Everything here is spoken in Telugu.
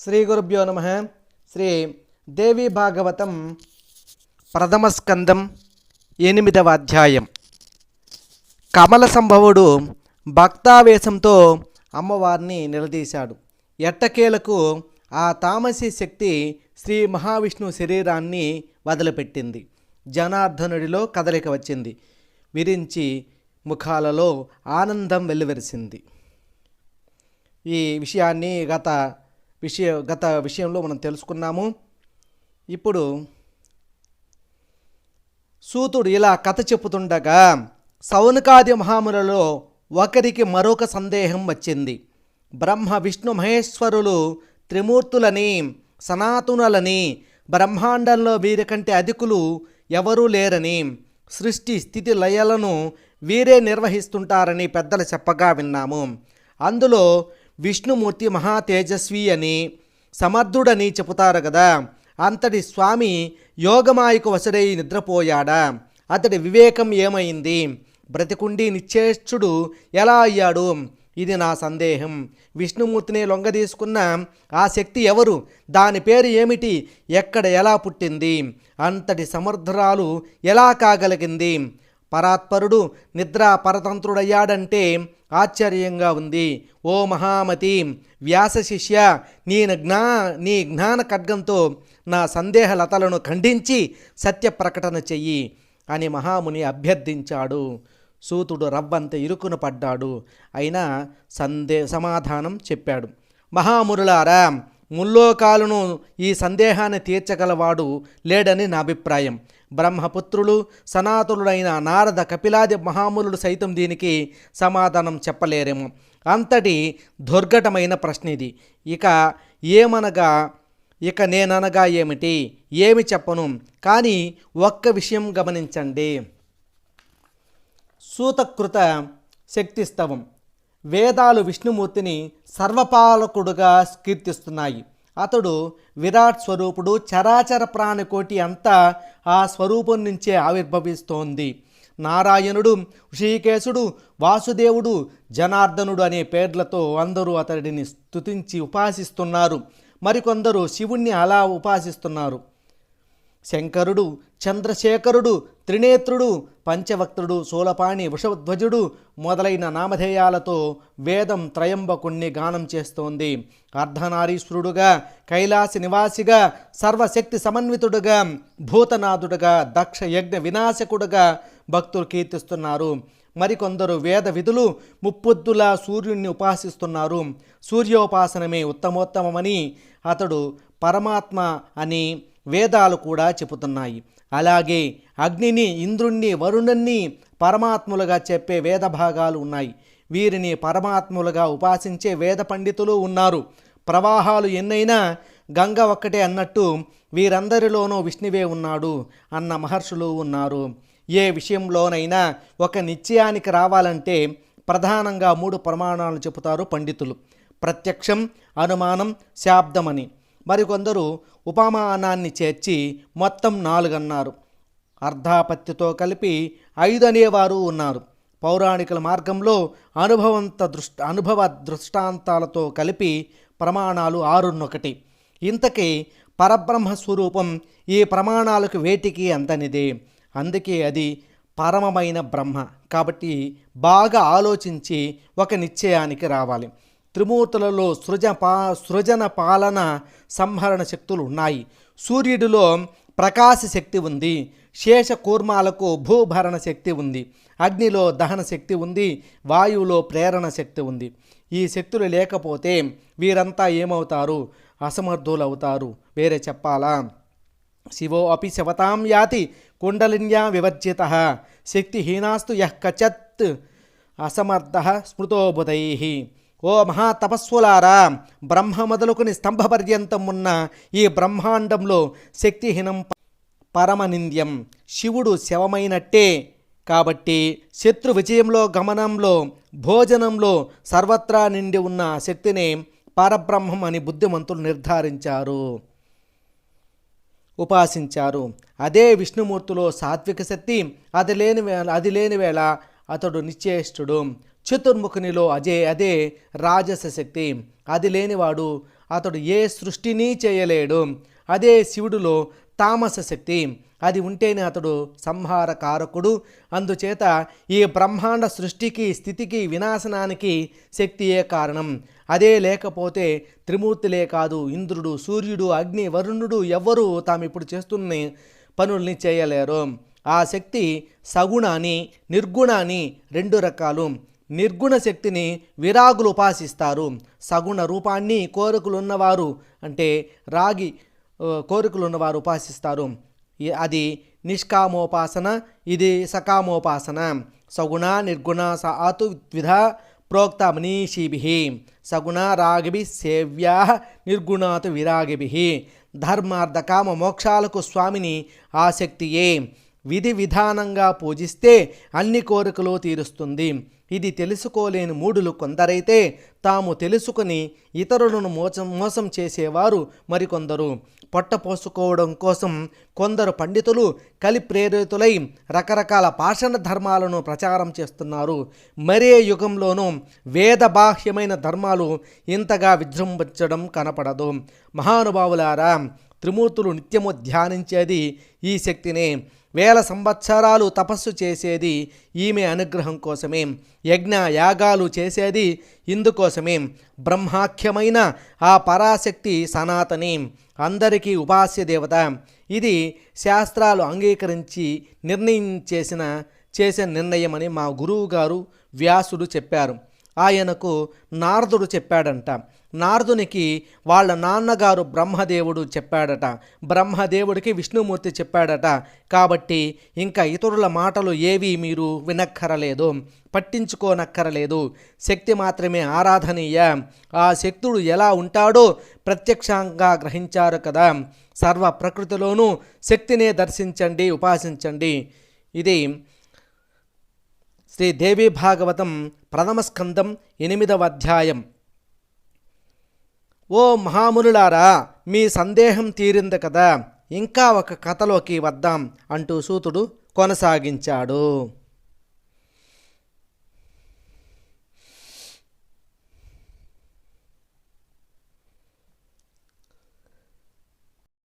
శ్రీ గురుభ్యో నమ. శ్రీ దేవి భాగవతం ప్రథమ స్కందం ఎనిమిదవ అధ్యాయం. కమల సంభవుడు భక్తావేశంతో అమ్మవారిని నిలదీశాడు. ఎట్టకేలకు ఆ తామసి శక్తి శ్రీ మహావిష్ణువు శరీరాన్ని వదిలిపెట్టింది. జనార్దనుడిలో కదలిక వచ్చింది. విరించి ముఖాలలో ఆనందం వెల్లువెరిసింది ఈ విషయాన్ని గత విషయ గత విషయంలో మనం తెలుసుకున్నాము. ఇప్పుడు సూతుడు ఇలా కథ చెప్పుతుండగా సౌనకాది మహాములలో ఒకరికి మరొక సందేహం వచ్చింది. బ్రహ్మ విష్ణు మహేశ్వరులు త్రిమూర్తులని సనాతునులని బ్రహ్మాండంలో వీరికంటే అధికులు ఎవరూ లేరని సృష్టి స్థితి లయలను వీరే నిర్వహిస్తుంటారని పెద్దలు చెప్పగా విన్నాము. అందులో విష్ణుమూర్తి మహా తేజస్వి అని సమర్థుడని చెబుతారు కదా. అంతటి స్వామి యోగమాయకు వసడై నిద్రపోయాడా? అతడి వివేకం ఏమైంది? బ్రతికుండి నిశ్చేష్టుడు ఎలా అయ్యాడు? ఇది నా సందేహం. విష్ణుమూర్తిని లొంగదీసుకున్న ఆ శక్తి ఎవరు? దాని పేరు ఏమిటి? ఎక్కడ ఎలా పుట్టింది? అంతటి సమర్థురాలు ఎలా కాగలిగింది? పరాత్పరుడు నిద్రా పరతంత్రుడయ్యాడంటే ఆశ్చర్యంగా ఉంది. ఓ మహామతి వ్యాస శిష్య నీ జ్ఞా నీ జ్ఞాన ఖడ్గంతో నా సందేహ లతలను ఖండించి సత్య ప్రకటన చెయ్యి అని మహాముని అభ్యర్థించాడు. సూతుడు రవ్వంత ఇరుకున పడ్డాడు. అయినా సందే సమాధానం చెప్పాడు. మహామురులారా ముల్లోకాలను ఈ సందేహాన్ని తీర్చగలవాడు లేడని నా అభిప్రాయం. బ్రహ్మపుత్రులు సనాతులుడైన నారద కపిలాది మహాములుడు సైతం దీనికి సమాధానం చెప్పలేరేమో. అంతటి దుర్ఘటమైన ప్రశ్న ఇది. ఇక ఏమనగా ఇక నేననగా ఏమిటి? ఏమి చెప్పను? కానీ ఒక్క విషయం గమనించండి. సూతకృత శక్తిస్తవం. వేదాలు విష్ణుమూర్తిని సర్వపాలకుడుగా కీర్తిస్తున్నాయి. అతడు విరాట్ స్వరూపుడు చరాచర ప్రాణికోటి అంతా ఆ స్వరూపం నుంచే ఆవిర్భవిస్తోంది. నారాయణుడు ఋషికేశుడు వాసుదేవుడు జనార్దనుడు అనే పేర్లతో అందరూ అతడిని స్తుతించి ఉపాసిస్తున్నారు. మరికొందరు శివుణ్ణి అలా ఉపాసిస్తున్నారు. శంకరుడు చంద్రశేఖరుడు త్రినేత్రుడు పంచవక్తుడు శూలపాణి వృషధ్వజుడు మొదలైన నామధేయాలతో వేదం త్రయంబకుణ్ణి గానం చేస్తోంది. అర్ధనారీశ్వరుడుగా కైలాస నివాసిగా సర్వశక్తి సమన్వితుడుగా భూతనాథుడుగా దక్ష యజ్ఞ వినాశకుడుగా భక్తులు కీర్తిస్తున్నారు. మరికొందరు వేద విధులు ముప్పొద్దులా సూర్యుణ్ణి ఉపాసిస్తున్నారు. సూర్యోపాసనమే ఉత్తమోత్తమమని అతడు పరమాత్మ అని వేదాలు కూడా చెబుతున్నాయి. అలాగే అగ్నిని ఇంద్రుణ్ణి వరుణుణ్ణి పరమాత్ములుగా చెప్పే వేద భాగాలు ఉన్నాయి. వీరిని పరమాత్ములుగా ఉపాసించే వేద పండితులు ఉన్నారు. ప్రవాహాలు ఎన్నైనా గంగ ఒక్కటే అన్నట్టు వీరందరిలోనూ విష్ణువే ఉన్నాడు అన్న మహర్షులు ఉన్నారు. ఏ విషయంలోనైనా ఒక నిశ్చయానికి రావాలంటే ప్రధానంగా మూడు ప్రమాణాలు చెబుతారు పండితులు. ప్రత్యక్షం అనుమానం శాబ్దమని. మరికొందరు ఉపమానాన్ని చేర్చి మొత్తం నాలుగన్నారు. అర్ధాపత్తితో కలిపి ఐదు అనేవారు ఉన్నారు. పౌరాణికుల మార్గంలో అనుభవంత దృష్ట అనుభవ దృష్టాంతాలతో కలిపి ప్రమాణాలు ఆరున్నొకటి. ఇంతకీ పరబ్రహ్మ స్వరూపం ఈ ప్రమాణాలకు వేటికి అంతనిదే? అందుకే అది పరమమైన బ్రహ్మ. కాబట్టి బాగా ఆలోచించి ఒక నిశ్చయానికి రావాలి. త్రిమూర్తులలో సృజ పా సృజన పాలన సంహరణ శక్తులు ఉన్నాయి. సూర్యుడిలో ప్రకాశ శక్తి ఉంది. శేష కూర్మాలకు భూభరణ శక్తి ఉంది. అగ్నిలో దహన శక్తి ఉంది. వాయువులో ప్రేరణ శక్తి ఉంది. ఈ శక్తులు లేకపోతే వీరంతా ఏమవుతారు? అసమర్థులవుతారు. వేరే చెప్పాలా? శివో అపి శవతాం యాతి కుండలిన్యా వివర్జిత. శక్తిహీనాస్తు యః కచత్ అసమర్థ స్మృతోబుధై. ఓ మహాతపస్సులారా బ్రహ్మ మొదలుకుని స్తంభ పర్యంతం ఉన్న ఈ బ్రహ్మాండంలో శక్తిహీనం పరమనింద్యం శివుడు శవమైనట్టే. కాబట్టి శత్రు విజయంలో గమనంలో భోజనంలో సర్వత్రా నిండి ఉన్న శక్తిని పరబ్రహ్మం అని బుద్ధిమంతులు నిర్ధారించారు. ఉపాసించారు. అదే విష్ణుమూర్తిలో సాత్విక శక్తి అది లేని వేళ అది లేని వేళ అతడు నిశ్చేష్టుడు. చతుర్ముఖునిలో అజే అదే రాజస శక్తి అది లేనివాడు అతడు ఏ సృష్టిని చేయలేడు. అదే శివుడిలో తామస శక్తి అది ఉంటేనే అతడు సంహార కారకుడు అందుచేత ఈ బ్రహ్మాండ సృష్టికి స్థితికి వినాశనానికి శక్తియే కారణం. అదే లేకపోతే త్రిమూర్తిలే కాదు ఇంద్రుడు సూర్యుడు అగ్ని వరుణుడు ఎవ్వరూ తాము ఇప్పుడు చేస్తున్న పనుల్ని చేయలేరు. ఆ శక్తి సగుణాన్ని నిర్గుణాన్ని రెండు రకాలు. నిర్గుణ శక్తిని విరాగులు ఉపాసిస్తారు. సగుణ రూపాన్ని కోరికలున్నవారు అంటే రాగి కోరికలున్నవారు ఉపాసిస్తారు. అది నిష్కామోపాసన ఇది సకామోపాసన. సగుణ నిర్గుణ సాతు విధ ప్రోక్త మనీషిభి సగుణ రాగిభి సేవ్యా నిర్గుణాతు విరాగిభి. ధర్మార్థ కామ మోక్షాలకు స్వామిని ఆసక్తియే. విధి విధానంగా పూజిస్తే అన్ని కోరికలు తీరుస్తుంది. ఇది తెలుసుకోలేని మూడులు కొందరైతే తాము తెలుసుకుని ఇతరులను మోసం మోసం చేసేవారు మరికొందరు. పొట్ట పోసుకోవడం కోసం కొందరు పండితులు కలి ప్రేరితులై రకరకాల పాషణ ధర్మాలను ప్రచారం చేస్తున్నారు. మరే యుగంలోనూ వేద బాహ్యమైన ధర్మాలు ఇంతగా విజృంభించడం కనపడదు. మహానుభావులారా త్రిమూర్తులు నిత్యము ధ్యానించేది ఈ శక్తినే. వేల సంవత్సరాలు తపస్సు చేసేది ఈమె అనుగ్రహం కోసమే యజ్ఞ యాగాలు చేసేది ఇందుకోసమే. బ్రహ్మాఖ్యమైన ఆ పరాశక్తి సనాతని అందరికీ ఉపాస్య దేవత. ఇది శాస్త్రాలు అంగీకరించి నిర్ణయం చేసిన చేసిన నిర్ణయమని మా గురువు గారు వ్యాసుడు చెప్పారు. ఆయనకు నారదుడు చెప్పాడంట. నారదునికి వాళ్ళ నాన్నగారు బ్రహ్మదేవుడు చెప్పాడట. బ్రహ్మదేవుడికి విష్ణుమూర్తి చెప్పాడట. కాబట్టి ఇంకా ఇతరుల మాటలు ఏవి మీరు వినక్కరలేదు. పట్టించుకోనక్కరలేదు. శక్తి మాత్రమే ఆరాధనీయ. ఆ శక్తుడు ఎలా ఉంటాడో ప్రత్యక్షంగా గ్రహించారు కదా. సర్వ ప్రకృతిలోనూ శక్తినే దర్శించండి ఉపాసించండి. ఇది శ్రీ దేవి భాగవతం ప్రథమ స్కందం ఎనిమిదవ అధ్యాయం. ఓ మహామునులారా మీ సందేహం తీరింది కదా ఇంకా ఒక కథలోకి వద్దాం అంటూ సూతుడు కొనసాగించాడు.